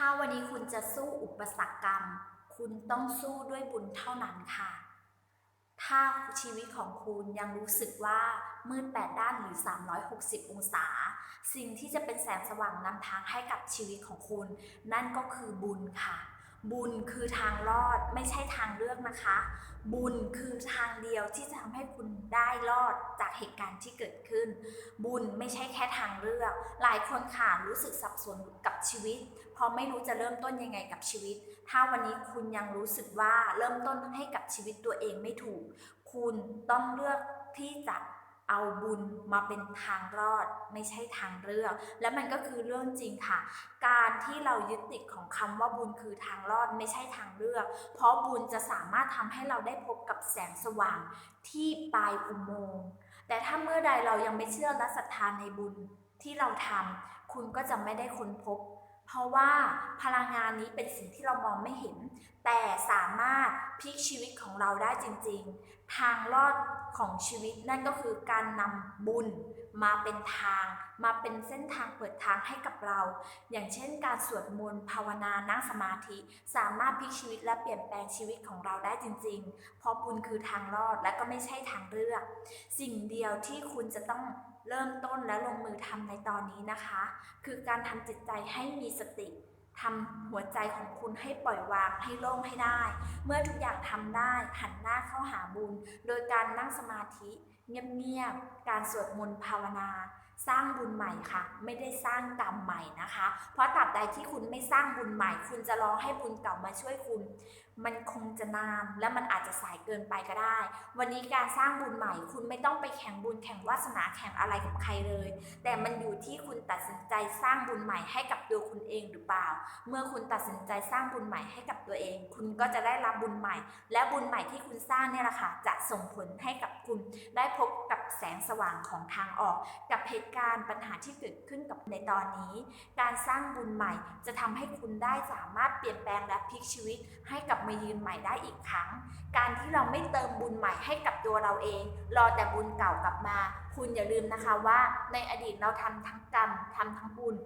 ถ้าวันนี้คุณจะสู้อุปสรรคกรรม คุณต้องสู้ด้วยบุญเท่านั้นค่ะ ถ้าชีวิตของคุณยังรู้สึกว่ามืดแปดด้านหรือ 360 องศา สิ่งที่จะเป็นแสงสว่างนำทางให้กับชีวิตของคุณ นั่นก็คือบุญค่ะ บุญคือทางรอดไม่ใช่ทางเลือกนะคะ บุญคือทางเดียวที่จะทำให้คุณได้รอดจากเหตุการณ์ที่เกิดขึ้น บุญไม่ใช่แค่ทางเลือก หลายคนค่ะรู้สึกสับสนกับชีวิต เพราะไม่รู้จะเริ่มต้นยังไงกับชีวิต ถ้าวันนี้คุณยังรู้สึกว่าเริ่มต้นให้กับชีวิตตัวเองไม่ถูก คุณต้องเลือกที่จะ เอาบุญมาเป็นทางรอดไม่ใช่ทางเลือก และมันก็คือเรื่องจริงค่ะ การที่เรายึดติดของคำว่าบุญคือทางรอดไม่ใช่ทางเลือก เพราะบุญจะสามารถทำให้เราได้พบกับแสงสว่างที่ปลายอุโมงค์แต่ถ้าเมื่อใดเรายังไม่เชื่อและศรัทธาในบุญที่เราทำคุณก็จะไม่ได้ค้นพบ เพราะว่าพลังงานนี้เป็นสิ่งที่เรามองไม่เห็น แต่สามารถพลิกชีวิตของเราได้จริง ๆ ทางรอดของชีวิตนั่นก็คือการนำบุญมาเป็นทาง มาเป็นเส้นทางเปิดทางให้กับเรา อย่างเช่น การสวดมนต์ภาวนานั่งสมาธิ สามารถพลิกชีวิตและเปลี่ยนแปลงชีวิตของเราได้จริง ๆ เพราะบุญคือทางรอดและก็ไม่ใช่ทางเลือก สิ่งเดียวที่คุณจะต้อง เริ่มต้นและลงมือทำในตอนนี้นะคะ คือการทำจิตใจให้มีสติทำหัวใจของคุณให้ปล่อยวางให้โล่งให้ได้ เมื่อทุกอย่างทำได้หันหน้าเข้าหาบุญ โดยการนั่งสมาธิ เงียบๆการสวดมนต์ภาวนา สร้างบุญใหม่ค่ะ ไม่ได้สร้างกรรมใหม่นะคะ เพราะตราบใดที่คุณไม่สร้างบุญใหม่ คุณจะรอให้บุญเก่ามาช่วยคุณ มันคงจะนานและมันอาจจะสายเกินไปก็ได้ วันนี้การสร้างบุญใหม่ คุณไม่ต้องไปแข่งบุญแข่งวาสนาแข่งอะไรกับใครเลย แต่มันอยู่ที่คุณตัดสินใจสร้างบุญใหม่ให้กับตัวคุณเองหรือเปล่า เมื่อคุณตัดสินใจสร้างบุญใหม่ให้กับตัวเอง คุณก็จะได้รับบุญใหม่ และบุญใหม่ที่คุณสร้างเนี่ยแหละค่ะจะส่งผลให้กับคุณได้พบกับ แสงสว่างของทางออก กับเหตุการณ์ปัญหาที่เกิดขึ้นกับในตอนนี้ การสร้างบุญใหม่จะทำให้คุณได้สามารถเปลี่ยนแปลงและพลิกชีวิต ให้กลับมายืนใหม่ได้อีกครั้ง การที่เราไม่เติมบุญใหม่ให้กับตัวเราเอง รอแต่บุญเก่ากลับมา คุณอย่าลืมนะคะว่า ในอดีตเราทำทั้งกรรมทำทั้งบุญ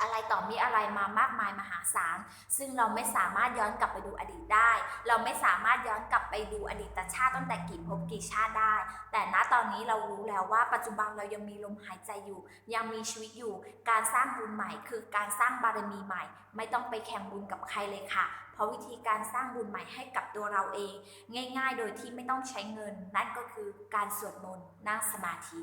อะไรต่อมีอะไรมามากมายมหาศาล ซึ่งเราไม่สามารถย้อนกลับไปดูอดีตได้ เราไม่สามารถย้อนกลับไปดูอดีตชาติตั้งแต่กี่ภพกี่ชาติได้ แต่ณตอนนี้เรารู้แล้วว่าปัจจุบันเรายังมีลมหายใจอยู่ ยังมีชีวิตอยู่ การสร้างบุญใหม่คือการสร้างบารมีใหม่ ไม่ต้องไปแข่งบุญกับใครเลยค่ะ เพราะวิธีการสร้างบุญใหม่ให้กับตัวเราเอง ง่ายๆ โดยที่ไม่ต้องใช้เงิน นั่นก็คือการสวดมนต์นั่งสมาธิ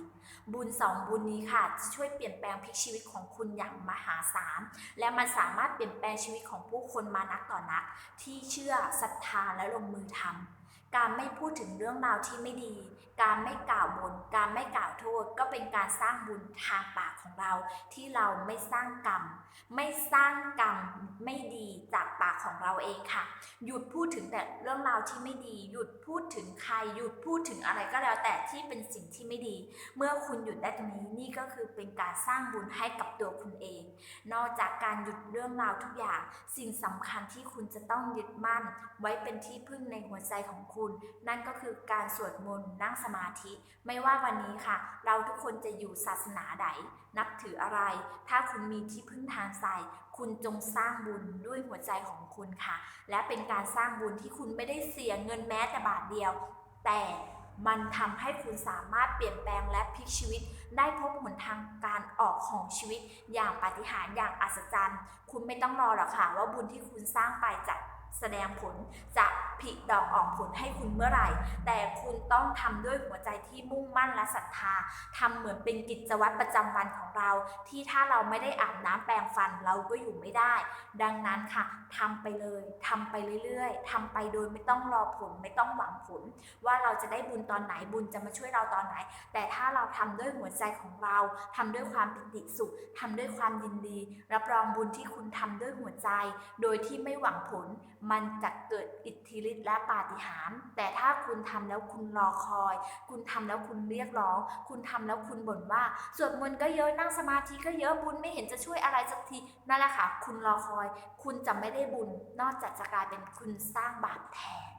บุญสองบุญนี้ค่ะจะช่วยเปลี่ยนแปลงพลิกชีวิตของคุณอย่างมหาสาลและมันสามารถเปลี่ยนแปลงชีวิตของผู้คนมานักต่อนัก ที่เชื่อศรัทธาและลงมือทำ การไม่พูดถึงเรื่องราวที่ไม่ดี การไม่กล่าวบน การไม่กล่าวโทษ ก็เป็นการสร้างบุญทางปากของเรา ที่เราไม่สร้างกรรม ไม่สร้างกรรมไม่ดีจากปากของเราเองค่ะ หยุดพูดถึงแต่เรื่องราวที่ไม่ดี หยุดพูดถึงใคร หยุดพูดถึงอะไรก็แล้วแต่ที่เป็นสิ่งที่ไม่ดี เมื่อคุณหยุดได้ตรงนี้นี่ก็คือเป็นการสร้างบุญให้กับตัวคุณเอง นอกจากการหยุดเรื่องราวทุกอย่าง สิ่งสำคัญที่คุณจะต้องยึดมั่น ไว้เป็นที่พึ่งในหัวใจของคุณนั่นก็คือการสวดมนต์นั่งสมาธิ ไม่ว่าวันนี้ค่ะ เราทุกคนจะอยู่ศาสนาใด นับถืออะไร ถ้าคุณมีที่พึ่งทางใจคุณจงสร้างบุญด้วยหัวใจของคุณค่ะ และเป็นการสร้างบุญที่คุณไม่ได้เสียเงินแม้แต่บาทเดียว แต่มันทำให้คุณสามารถเปลี่ยนแปลงและพลิกชีวิต ได้พบหนทางการออกของชีวิต อย่างปาฏิหาริย์อย่างอัศจรรย์ คุณไม่ต้องรอหรอกค่ะว่าบุญที่คุณสร้างไปจะ แสดงผลจะผลิดอกออกผลให้คุณเมื่อไหร่ แต่คุณต้องทำด้วยหัวใจที่มุ่งมั่นและศรัทธาทำเหมือนเป็นกิจวัตรประจำวันของเรา ที่ถ้าเราไม่ได้อาบน้ำแปรงฟันเราก็อยู่ไม่ได้ ดังนั้นค่ะทำไปเลยทำไปเรื่อยๆทำไปโดยไม่ต้องรอผลไม่ต้องหวังผล ว่าเราจะได้บุญตอนไหนบุญจะมาช่วยเราตอนไหน แต่ถ้าเราทำด้วยหัวใจของเราทำด้วยความปิติสุขทำด้วยความยินดี รับรองบุญที่คุณทำด้วยหัวใจ โดยที่ไม่หวังผลมันจะเกิดอิทธิฤทธิ์และปาฏิหาริย์แต่ถ้าคุณทำแล้วคุณรอคอย คุณทำแล้วคุณเรียกร้อง คุณทำแล้วคุณบ่นว่าสวดมนต์ก็เยอะนั่งสมาธิก็เยอะบุญไม่เห็นจะช่วยอะไรสักทีนั่นแหละค่ะคุณรอคอย คุณจะไม่ได้บุญ นอกจากจะกลายเป็นคุณสร้างบาปแทน